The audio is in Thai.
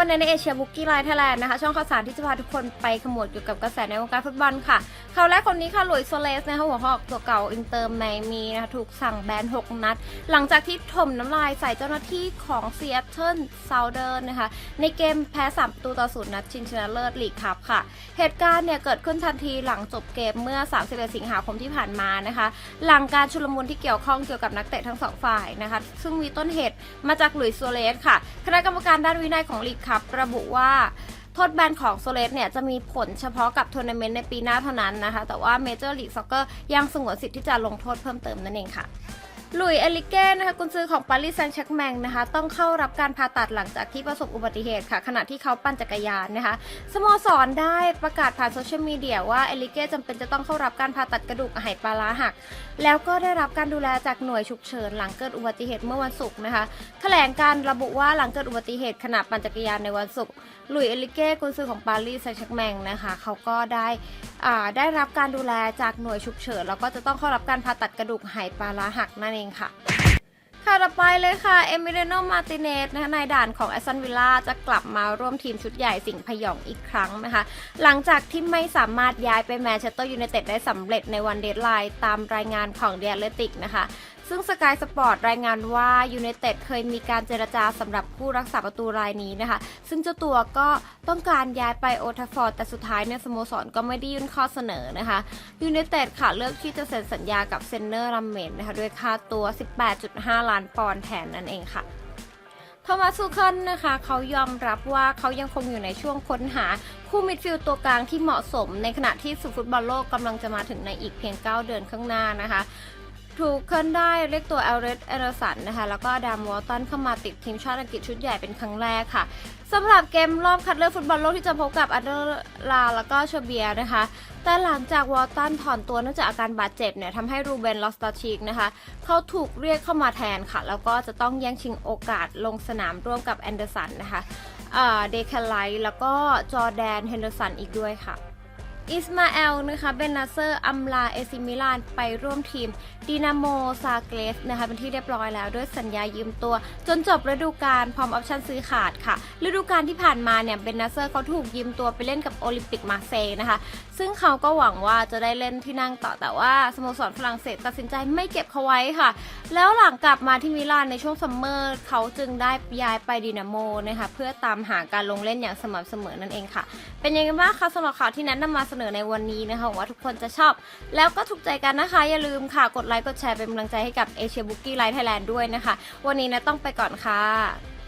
กันในเอเชียบุกกี้ไลน์ไทยแลนด์นะคะ ช่องข่าวสารที่จะพาทุกคนไปขมวดเกี่ยวกับกระแสในวงการฟุตบอลค่ะข่าวแรกคนนี้ค่ะหลุยส์โซเลสนะคะหัวหอกตัวเก่าอินเตอร์ไมมีนะคะถูกสั่งแบน 6 นัด หลังจากที่ถมน้ำลายใส่เจ้าหน้าที่ของซีแอตเทิลซาวเดอร์นะคะ ในเกมแพ้3ประตูต่อศูนย์นัดชิงชนะเลิศลีกคัพค่ะ เหตุการณ์เนี่ยเกิดขึ้นทันทีหลังจบเกมเมื่อ 31 สิงหาคมที่ผ่านมานะคะ หลังการชุลมุนที่เกี่ยวข้องเกี่ยวกับนักเตะทั้งสองฝ่ายนะคะ ซึ่งมีต้นเหตุมาจากหลุยส์โซเลสค่ะคณะกรรมการด้านวินัยของลีกคัพระบุว่าโทษแบนของโซเลสเนี่ยจะมีผลเฉพาะกับทัวร์นาเมนต์ในปีหน้าเท่านั้นนะคะ แต่ว่าเมเจอร์ลีกซ็อกเกอร์ยังสงวนสิทธิ์ที่จะลงโทษเพิ่มเติมนั่นเองค่ะ หลุยเอลิเก้นะคะกุนซือของปารีสแซงต์แชร์กแมงนะคะ ต้องเข้ารับการผ่าตัดหลังจากที่ประสบอุบัติเหตุค่ะ ขณะที่เขาปั่นจักรยานนะคะสโมสรได้ประกาศผ่านโซเชียลมีเดียว่าเอลิเก้จำเป็นจะต้องเข้ารับการผ่าตัดกระดูกไหปลาร้าหัก แล้วก็ได้รับการดูแลจากหน่วยฉุกเฉินหลังเกิดอุบัติเหตุเมื่อวันศุกร์นะคะแถลงการระบุว่าหลังเกิดอุบัติเหตุขณะปั่นจักรยานในวันศุกร์หลุยเอลิเก้กุนซือของปารีสแซงต์แชร์กแมงนะคะเขาก็ได้อ่าได้รับการดูแลจากหน่วยฉุกเฉินแล้วก็จะต้องเข้ารับการผ่าตัดกระดูกไหปลาร้าหักนั่นเองค่ะค่ะต่อไปเลยค่ะ เอมิเรโนมาติเนสนะคะนายด่านของแอสตันวิลล่าจะกลับมาร่วมทีมชุดใหญ่สิงห์พยองอีกครั้งนะคะ หลังจากที่ไม่สามารถย้ายไปแมนเชสเตอร์ยูไนเต็ดได้สำเร็จในวันเดดไลน์ตามรายงานของเดียเลติกนะคะ ซึ่งสกายสปอร์ตรายงานว่ายูไนเต็ดเคยมีการเจรจาสำหรับผู้รักษาประตูรายนี้นะคะ ซึ่งเจ้าตัวก็ต้องการย้ายไปโอทาฟอร์ดแต่สุดท้ายเนี่ยสโมสรก็ไม่ได้ยื่นข้อเสนอนะคะยูไนเต็ดค่ะเลือกที่จะเซ็นสัญญากับเซนเนอร์รัมเมนนะคะด้วยค่าตัว 18.5 ล้านปอนด์แทนนั่นเองค่ะโทมัสซูเคิลนะคะเขายอมรับว่าเขายังคงอยู่ในช่วงค้นหาคู่มิดฟิลด์ตัวกลางที่เหมาะสม ในขณะที่สุฟุตบอลโลกกำลังจะมาถึงในอีกเพียง 9 เดือนข้างหน้านะคะ ถูกเคิลได้เรียกตัวเอลเรสเอเดอร์สันนะคะ แล้วก็ดามวอลตันเข้ามาติดทีมชาติอังกฤษชุดใหญ่เป็นครั้งแรกค่ะสำหรับเกมรอบคัดเลือกฟุตบอลโลกที่จะพบกับอันเดอร์ลาแล้วก็เชเบียนะคะ แต่หลังจากวอลตันถอนตัวเนื่องจากอาการบาดเจ็บเนี่ยทำให้รูเบนลอสตาชิกนะคะ เขาถูกเรียกเข้ามาแทนค่ะ แล้วก็จะต้องแย่งชิงโอกาสลงสนามร่วมกับแอนเดอร์สันนะคะเดคาไลท์แล้วก็จอแดนเฮนเดอร์สันอีกด้วยค่ะ อิสมาเอลนะคะเบนนาเซอร์อัมลาเอซิมิลานไปร่วมทีมดินาโมซาเกรสนะคะเป็นที่เรียบร้อยแล้วด้วยสัญญายืมตัว จนจบฤดูกาลพร้อมออปชั่นซื้อขาดค่ะ ฤดูกาลที่ผ่านมาเนี่ยเบนนาเซอร์เขาถูกยืมตัวไปเล่นกับโอลิมปิกมาเซย์นะคะ ซึ่งเขาก็หวังว่าจะได้เล่นที่นั่งต่อแต่ว่าสโมสรฝรั่งเศสตัดสินใจไม่เก็บเขาไว้ค่ะ แล้วหลังกลับมาที่มิลานในช่วงซัมเมอร์เขาจึงได้ย้ายไปดินาโมนะคะเพื่อตามหาการลงเล่นอย่างสม่ำเสมอนั่นเองค่ะ เป็นยังไงบ้างคะสำหรับข่าวที่แนะนำมาเสนอนอในวันนี้นะคะว่าทุกคนจะชอบ แล้วก็ถูกใจกันนะคะ อย่าลืมค่ะ กดไลค์กดแชร์เป็นกำลังใจให้กับเอเชียบุกี้ไลท์ไทยแลนด์ด้วยนะคะ วันนี้นะต้องไปก่อนค่ะ